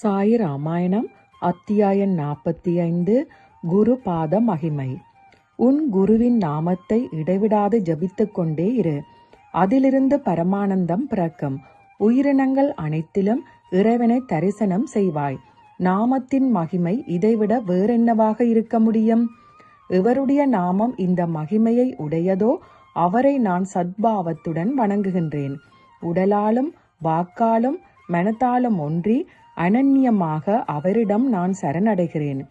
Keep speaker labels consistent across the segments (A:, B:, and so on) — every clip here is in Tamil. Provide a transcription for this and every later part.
A: சாய் ராமாயணம் அத்தியாயம் நாற்பத்தி ஐந்து குரு பாத மகிமை. உன் குருவின் நாமத்தை இடைவிடாது ஜபித்து கொண்டே இரு. அதிலிருந்து பரமானந்தம் பிறக்கும். உயிரினங்கள் அனைத்திலும் இறைவனை தரிசனம் செய்வாய். நாமத்தின் மகிமை இதைவிட வேறென்னவாக இருக்க முடியும்? இவருடைய நாமம் இந்த மகிமையை உடையதோ அவரை நான் சத்பாவத்துடன் வணங்குகின்றேன். உடலாலும் வாக்காலும் மனத்தாலும் ஒன்றி அனன்யமாக அவரிடம் நான் சரணடைகிறேன்.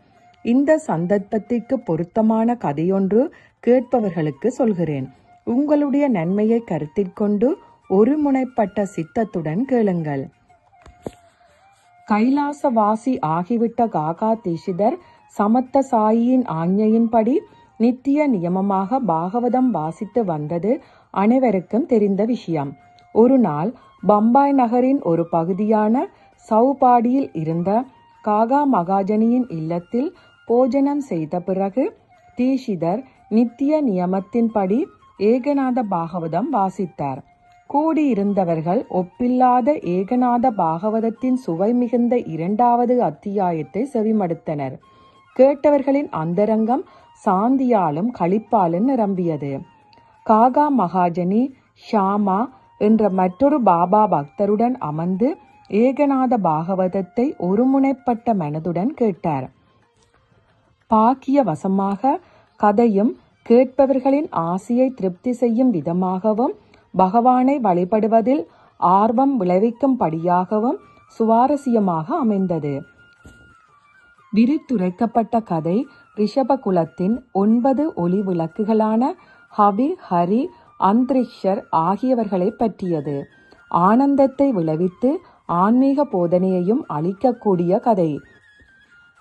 A: இந்த சந்தர்ப்பத்திற்கு பொருத்தமான கதையொன்று கேட்பவர்களுக்கு சொல்கிறேன். உங்களுடைய நன்மையை கருத்திற்கொண்டு ஒருமுனைப்பட்ட சித்தத்துடன் கேளுங்கள். கைலாசவாசி ஆகிவிட்ட காகா தீஷிதர் சமத்த சாயியின் ஆஞ்ஞையின்படி நித்திய நியமமாக பாகவதம் வாசித்து வந்தது அனைவருக்கும் தெரிந்த விஷயம். ஒரு நாள் பம்பாய் நகரின் ஒரு பகுதியான சவுபாடியில் இருந்த காகா மகாஜனியின் இல்லத்தில் போஜனம் செய்த பிறகு தீஷிதர் நித்திய நியமத்தின்படி ஏகநாத பாகவதம் வாசித்தார். கூடியிருந்தவர்கள் ஒப்பில்லாத ஏகநாத பாகவதத்தின் சுவை மிகுந்த இரண்டாவது அத்தியாயத்தை செவிமடுத்தனர். கேட்டவர்களின் அந்தரங்கம் சாந்தியாலும் களிப்பாலும் நிரம்பியது. காகா மகாஜனி ஷாமா என்ற மற்றொரு பாபா பக்தருடன் அமர்ந்து ஏகநாத பாகவதத்தை ஒருமுனைப்பட்ட மனதுடன் கேட்டார். பாக்கிய வசமாக கதையும் கேட்பவர்களின் ஆசையை திருப்தி செய்யும் விதமாகவும் பகவானை வழிபடுவதில் ஆர்வம் விளைவிக்கும்படியாகவும் சுவாரஸ்யமாக அமைந்தது. விரித்துரைக்கப்பட்ட கதை ரிஷபகுலத்தின் ஒன்பது ஒளி விளக்குகளான ஹவி ஹரி அந்திரிஷர் ஆகியவர்களை பற்றியது. ஆனந்தத்தை விளைவித்து ஆன்மீக போதனையையும் அளிக்கக்கூடிய கதை.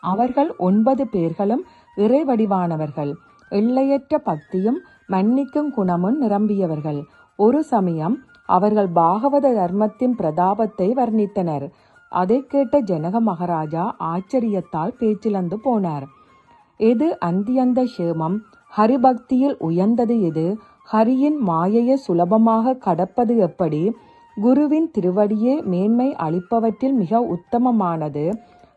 A: அவர்கள் ஒன்பது பேர்களும் இறைவடிவானவர்கள். எல்லையற்ற பக்தியும் மன்னிக்கும் குணமும் நிரம்பியவர்கள். ஒரு சமயம் அவர்கள் பாகவத தர்மத்தின் பிரதாபத்தை வர்ணித்தனர். அதை கேட்ட ஜனக மகாராஜா ஆச்சரியத்தால் பேச்சிலந்து போனார். எது அந்தியந்த சேமம் ஹரிபக்தியில் உயர்ந்தது எது? ஹரியின் மாயையை சுலபமாக கடப்பது எப்படி? குருவின் திருவடியே மேன்மை அளிப்பவற்றில் மிக உத்தமமானது.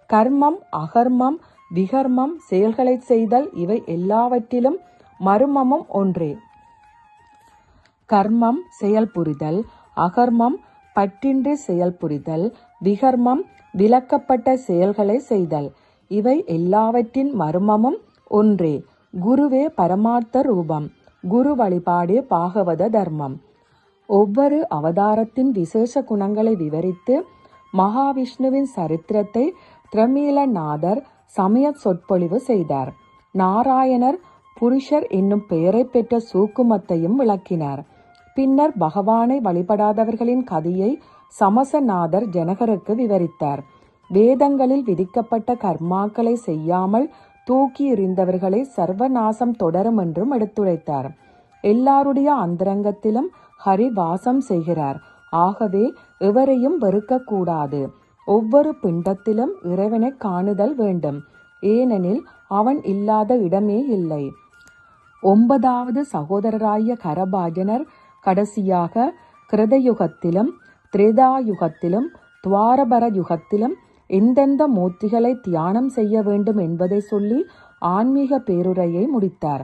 A: கர்மம் அகர்மம் விகர்மம் செயல்களை செய்தல் இவை எல்லாவற்றிலும் மர்மமும் ஒன்றே. கர்மம் செயல் புரிதல். அகர்மம் பற்றின்றி செயல் புரிதல். விகர்மம் விளக்கப்பட்ட செயல்களை செய்தல். இவை எல்லாவற்றின் மர்மமும் ஒன்றே. குருவே பரமார்த்த ரூபம். குரு வழிபாடு பாகவத தர்மம். ஒவ்வொரு அவதாரத்தின் விசேஷ குணங்களை விவரித்து மகாவிஷ்ணுவின் சரித்திரத்தை திரமீலநாதர் சமய சொற்பொழிவு செய்தார். நாராயணர் புருஷர் என்னும் பெயரை பெற்ற சூக்குமத்தையும் விளக்கினார். பின்னர் பகவானை வழிபடாதவர்களின் கதையை சமசநாதர் ஜனகருக்கு விவரித்தார். வேதங்களில் விதிக்கப்பட்ட கர்மாக்களை செய்யாமல் தூக்கி எறிந்தவர்களை சர்வநாசம் தொடரும் என்றும் எடுத்துரைத்தார். எல்லாருடைய அந்தரங்கத்திலும் ஹரி வாசம் செய்கிறார். ஆகவே எவரையும் வெறுக்கக்கூடாது. ஒவ்வொரு பிண்டத்திலும் இறைவனை காணுதல் வேண்டும். ஏனெனில் அவன் இல்லாத இடமே இல்லை. ஒன்பதாவது சகோதரராய கரபாஜனர் கடைசியாக கிருதயுகத்திலும் திரேதாயுகத்திலும் துவாரபர யுகத்திலும் எந்தெந்த மூர்த்திகளை தியானம் செய்ய வேண்டும் என்பதை சொல்லி ஆன்மீக பேருரையை முடித்தார்.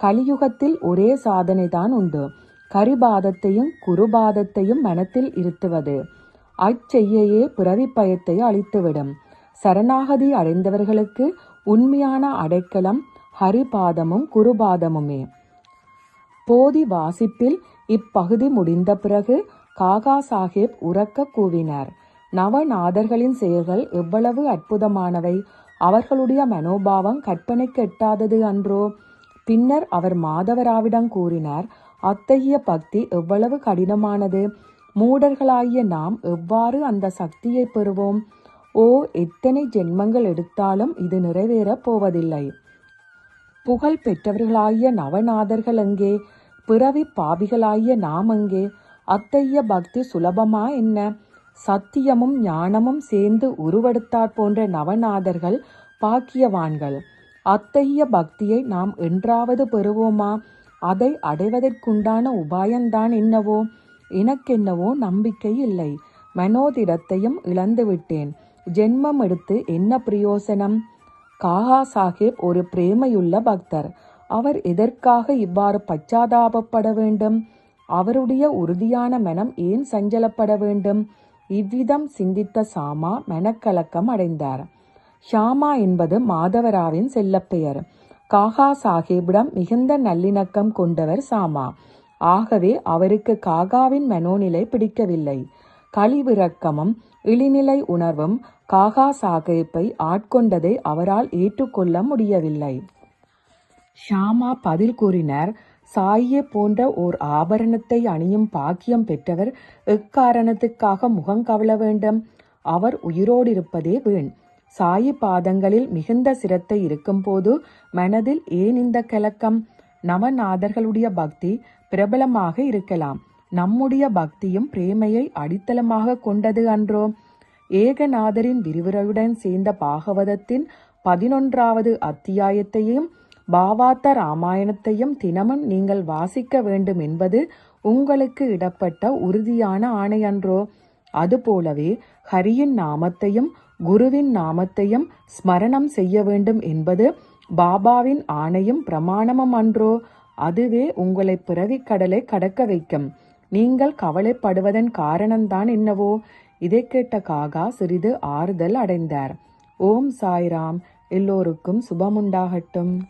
A: கலியுகத்தில் ஒரே சாதனைதான் உண்டு. கரிபாதத்தையும் குருபாதத்தையும் மனத்தில் இருத்துவது. அச்செய்யையே பிறவி பயத்தை அழித்துவிடும் சரணாகதி அடைந்தவர்களுக்கு உண்மையான அடைக்கலம் ஹரிபாதமும் குருபாதமுமே. போதி வாசிப்பில் இப்பகுதி முடிந்த பிறகு காகா சாஹேப் உறக்க கூவினார். நவநாதர்களின் செயல்கள் எவ்வளவு அற்புதமானவை. அவர்களுடைய மனோபாவம் கற்பனைக்கு எட்டாதது அன்றோ? பின்னர் அவர் மாதவராவிடம் கூறினார் அத்தகைய பக்தி எவ்வளவு கடினமானது? மூடர்களாகிய நாம் எவ்வாறு அந்த சக்தியை பெறுவோம்? ஓ எத்தனை ஜென்மங்கள் எடுத்தாலும் இது நிறைவேறப் போவதில்லை. புகழ் பெற்றவர்களாகிய நவநாதர்கள் எங்கே? பிறவி பாவிகளாகிய நாம் எங்கே? அத்தகைய பக்தி சுலபமா என்ன? சத்தியமும் ஞானமும் சேர்ந்து உருவெடுத்தாற் போன்ற நவநாதர்கள் பாக்கியவான்கள். அத்தகைய பக்தியை நாம் என்றாவது பெறுவோமா? அதை அடைவதற்குண்டான உபாயம்தான் என்னவோ? எனக்கென்னவோ நம்பிக்கை இல்லை. மனோதிடத்தையும் இழந்துவிட்டேன் ஜென்மம் எடுத்து என்ன பிரயோசனம்? காகா சாஹேப் ஒரு பிரேமையுள்ள பக்தர். அவர் எதற்காக இவ்வாறு பச்சாதாபப்பட வேண்டும்? அவருடைய உறுதியான மனம் ஏன் சஞ்சலப்பட வேண்டும்? இவ்விதம் சிந்தித்த சாமா மனக்கலக்கம் அடைந்தார். ஷாமா என்பது மாதவராவின் செல்லப்பெயர். காகா சாஹேபிடம் மிகுந்த நல்லிணக்கம் கொண்டவர் சாமா. ஆகவே அவருக்கு காகாவின் மனோநிலை பிடிக்கவில்லை. கழிவிறக்கமும் இழிநிலை உணர்வும் காகா சாஹேப்பை ஆட்கொண்டதை அவரால் ஏற்றுக்கொள்ள முடியவில்லை. ஷாமா பதில் கூறினார் சாயே போன்ற ஓர் ஆபரணத்தை அணியும் பாக்கியம் பெற்றவர் எக்காரணத்துக்காக முகம் வேண்டும்? அவர் உயிரோடிருப்பதே வீண். சாயி பாதங்களில் மிகுந்த சிரத்தை இருக்கும்போது மனதில் ஏன் இந்த கலக்கம்? நவநாதர்களுடைய பக்தி பிரபலமாக இருக்கலாம். நம்முடைய பக்தியும் பிரேமையை அடித்தளமாக கொண்டது அன்றோ? ஏகநாதரின் விரிவுரையுடன் சேர்ந்த பாகவதத்தின் பதினொன்றாவது அத்தியாயத்தையும் பாவாத்த ராமாயணத்தையும் தினமும் நீங்கள் வாசிக்க வேண்டும் என்பது உங்களுக்கு இடப்பட்ட உறுதியான ஆணையன்றோ? அதுபோலவே ஹரியின் நாமத்தையும் குருவின் நாமத்தையும் ஸ்மரணம் செய்ய வேண்டும் என்பது பாபாவின் ஆணையும் பிரமாணமும் அன்றோ? அதுவே உங்களை பிறவிக் கடலை கடக்க வைக்கும். நீங்கள் கவலைப்படுவதன் காரணம்தான் என்னவோ? இதை கேட்ட காகா சிறிது ஆறுதல் அடைந்தார். ஓம் சாய்ராம். எல்லோருக்கும் சுபமுண்டாகட்டும்.